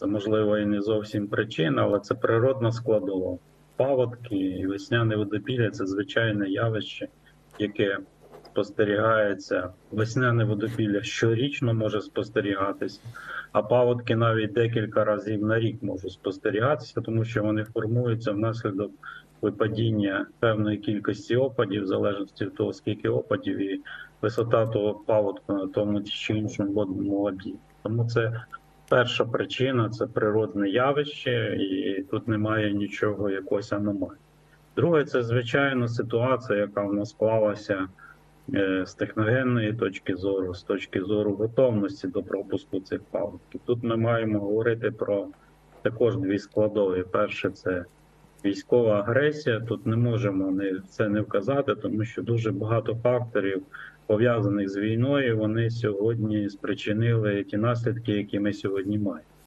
Це можливо і не зовсім причина, але це природна складова. Паводки і весняне водопілля це звичайне явище, яке спостерігається. Весняне водопілля щорічно може спостерігатися, а паводки навіть декілька разів на рік можуть спостерігатися, тому що вони формуються внаслідок випадіння певної кількості опадів, в залежності від того, скільки опадів і висота того паводку на тому чи іншому водному об'єкті. Тому це перша причина це природне явище, і тут немає нічого якоїсь аномалії. Друге, це звичайно ситуація, яка в нас склалася е, з техногенної точки зору, з точки зору готовності до пропуску цих паводків. Тут ми маємо говорити про також дві складові. Перше, це військова агресія. Тут не можемо це не вказати, тому що дуже багато факторів пов'язаних з війною, вони сьогодні спричинили ті наслідки, які ми сьогодні маємо.